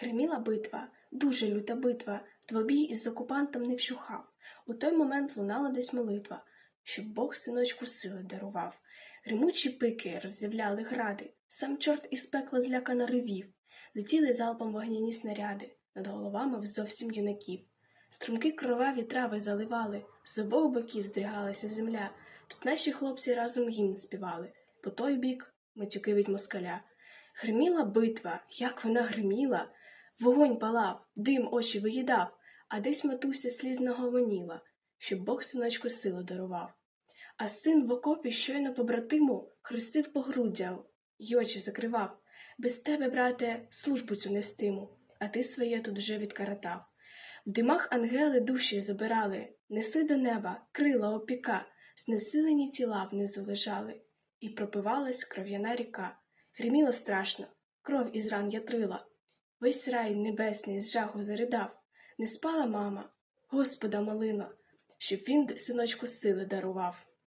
Гриміла битва, дуже люта битва, двобій із окупантом не вщухав. У той момент лунала десь молитва, щоб Бог синочку сили дарував. Гримучі пики роззявляли гради, сам чорт із пекла злякано ревів, летіли залпом вогняні снаряди над головами зовсім юнаків. Струмки кроваві трави заливали, з обох боків здригалася земля. Тут наші хлопці разом гімн співали, по той бік матюки від москаля. Гриміла битва, як вона гриміла, вогонь палав, дим очі виїдав, а десь матуся слізно гомоніла, щоб Бог синочку силу дарував. А син в окопі щойно побратиму хрестив по грудях й очі закривав. Без тебе, брате, службу цю нестиму, а ти своє тут вже відкаратав. В димах ангели душі забирали, несли до неба, крила опіка, знесилені тіла внизу лежали, і пропивалась кров'яна ріка. Гриміло страшно, кров із ран ятрила. Весь рай небесний з жаху заридав. Не спала мама, Господа молила, щоб він синочку сили дарував.